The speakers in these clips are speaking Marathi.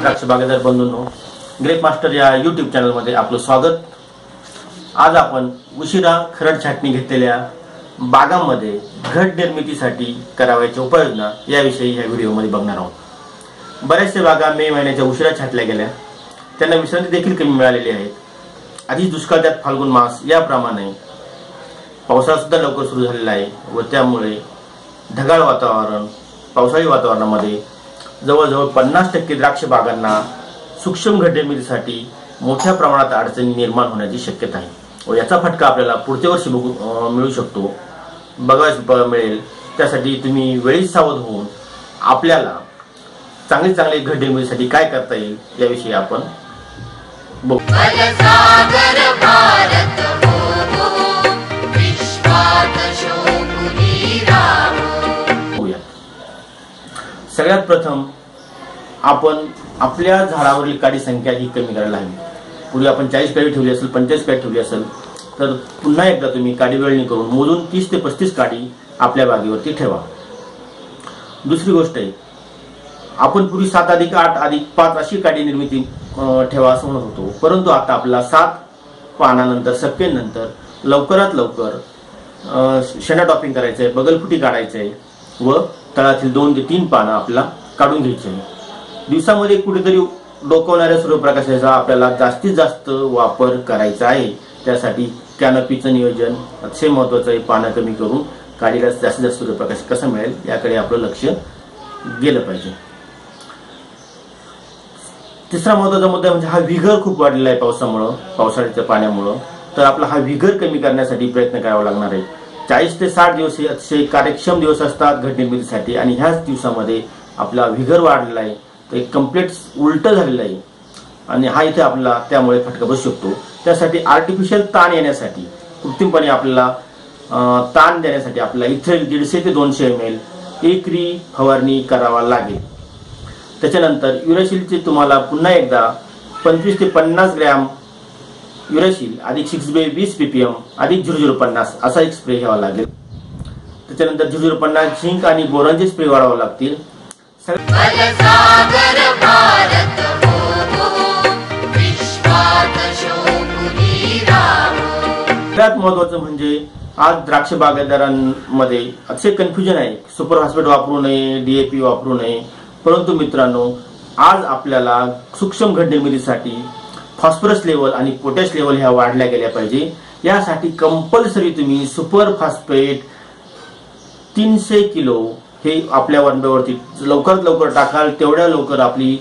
द्राक्ष बागेदार बंधूंनो ग्रेप मास्टर या युट्यूब चॅनलमध्ये आपलं स्वागत. आज आपण उशिरा खरड छाटणी घेतलेल्या बागांमध्ये घट निर्मितीसाठी करावयाच्या उपाययोजना याविषयी या व्हिडिओमध्ये बघणार आहोत. बऱ्याचशा बागा मे महिन्याच्या उशिरा छाटल्या गेल्या. त्यांना विश्रांती देखील कमी मिळालेली आहे. आधीच दुष्काळ त्यात फाल्गुन मास याप्रमाणे पावसाळा सुद्धा लवकर सुरू झालेला आहे व त्यामुळे ढगाळ वातावरण पावसाळी वातावरणामध्ये जवळजवळ पन्नास टक्के द्राक्ष बागांना सूक्ष्म घडेमिरीसाठी मोठ्या प्रमाणात अडचणी निर्माण होण्याची शक्यता आहे. व याचा फटका आपल्याला पुढच्या वर्षी बघू मिळू शकतो. बघायला ब- मिळेल. त्यासाठी तुम्ही वेळीच सावध होऊन आपल्याला चांगले चांगले घडेमिरीसाठी काय करता येईल याविषयी आपण बघू. सगळ्यात प्रथम आपण आपल्या झाडावरील काडी संख्या ही कमी करायला हवी. पूर्वी आपण चाळीस काडी ठेवली असेल पंचेचाळीस काडी ठेवली असेल तर पुन्हा एकदा तुम्ही काडी वेळणी करून मोजून तीस ते पस्तीस काडी आपल्या बागेवरती ठेवा. दुसरी गोष्ट आहे आपण पूर्वी सात अधिक आठ अधिक पाच अशी काडी निर्मिती ठेवा असं म्हणत होतो. परंतु आता आपला सात पानानंतर सप्पेनंतर लवकरात लवकर शेणा टॉपिंग करायचंय बगलफुटी काढायचंय व तळातील दोन ते तीन पानं आपल्याला काढून घ्यायचे आहे दिवसामध्ये कुठेतरी डोकवणाऱ्या सूर्यप्रकाशाचा आपल्याला जास्तीत जास्त वापर करायचा आहे. त्यासाठी कॅनपीचं नियोजन अतिशय महत्वाचं आहे. पानं कमी करून काडीला जास्तीत जास्त सूर्यप्रकाश कसा मिळेल याकडे आपलं लक्ष गेलं पाहिजे. तिसरा महत्त्वाचा मुद्दा म्हणजे हा विघर खूप वाढलेला आहे पावसामुळं पावसाळ्याच्या पाण्यामुळं. तर आपला हा विघर कमी करण्यासाठी प्रयत्न करावा लागणार आहे. चाळीस ते साठ दिवस हे अतिशय कार्यक्षम दिवस असतात घट आणि ह्याच दिवसामध्ये आपला व्हिगर वाढलेला आहे. तर एक कंप्लीट उलट झालेलं आहे. आणि हा इथे आपला त्यामुळे फटका बसू शकतो. त्यासाठी आर्टिफिशियल ताण येण्यासाठी कृत्रिमपणे आपल्याला ताण देण्यासाठी आपल्याला इथे दीडशे ते दोनशे एम एल एकरी फवारणी करावा लागेल. त्याच्यानंतर युरेशिलचे तुम्हाला पुन्हा एकदा पंचवीस ते पन्नास ग्रॅम युरेशिल अधिक सिक्स बे वीस पीपीएम अधिक झिरो झिरो पन्नास असा एक स्प्रे घ्यावा लागेल. त्याच्यानंतर झिरो झिरो पन्नास झिंक आणि बोरॉनचे स्प्रे वाढवावे लागतील. सगळ्यात महत्वाचं म्हणजे आज द्राक्ष बागायतदारांमध्ये अतिशय कन्फ्युजन आहे. सुपर फॉस्फेट वापरू नये डीएपी वापरू नये. परंतु मित्रांनो आज आपल्याला सूक्ष्म घट निर्मितीसाठी फॉस्फरस लेवल आणि पोटॅश लेवल ह्या वाढल्या गेल्या पाहिजे. यासाठी कंपल्सरी तुम्ही सुपर फॉस्फेट तीनशे किलो हे आपल्या वनब्यावरती लवकरात लवकर टाकाल. तेवढ्या लवकर आपली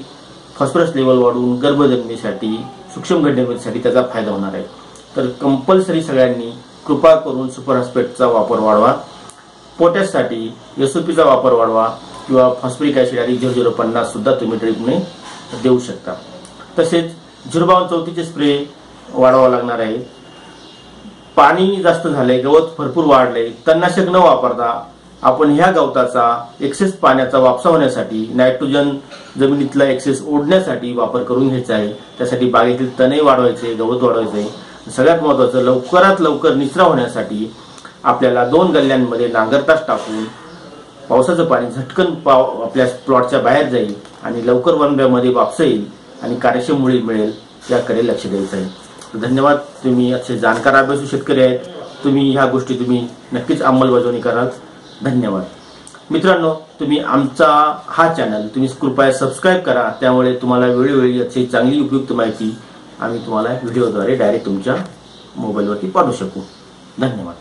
फॉस्फरस लेवल वाढून गर्भजन्मीसाठी सूक्ष्म घट त्याचा फायदा होणार आहे. तर कंपल्सरी सगळ्यांनी कृपा करून सुपर फॉस्फेटचा वापर वाढवा. पोटॅशसाठी एसओपीचा वापर वाढवा किंवा फॉस्फरिक ॲसिड आणि झिरो झिरो पन्नास सुद्धा तुम्ही ट्रीटमेंट देऊ शकता. तसेच झिरो बावन चौथीचे स्प्रे वाढवावा लागणार आहे. पाणी जास्त झालंय गवत भरपूर वाढलंय. तणनाशक न वापरता आपण ह्या गवताचा एक्सेस पाण्याचा वापसा होण्यासाठी नायट्रोजन जमिनीतला एक्सेस ओढण्यासाठी वापर करून घ्यायचा आहे. त्यासाठी बागेतील तणही वाढवायचे गवत वाढवायचे. आहे सगळ्यात महत्वाचं लवकरात लवकर निचरा होण्यासाठी आपल्याला दोन गल्ल्यांमध्ये नांगरताच टाकून पावसाचं पाणी झटकन पाव आपल्या प्लॉटच्या बाहेर जाईल आणि लवकर वनव्यामध्ये वापसा येईल. आणि कार्यक्षम मुळी मिळेल याकडे लक्ष द्यायचं आहे धन्यवाद तुम्ही असे जाणकार अभ्यासू शेतकरी आहेत. तुम्ही ह्या गोष्टी तुम्ही नक्कीच अंमलबजावणी कराल. धन्यवाद. मित्रांनो तुम्ही आमचा हा चॅनल तुम्ही कृपया सबस्क्राईब करा. त्यामुळे तुम्हाला वेळोवेळी अशी चांगली उपयुक्त माहिती आम्ही तुम्हाला व्हिडिओद्वारे डायरेक्ट तुमच्या मोबाईलवरती पाठवू शकू. धन्यवाद.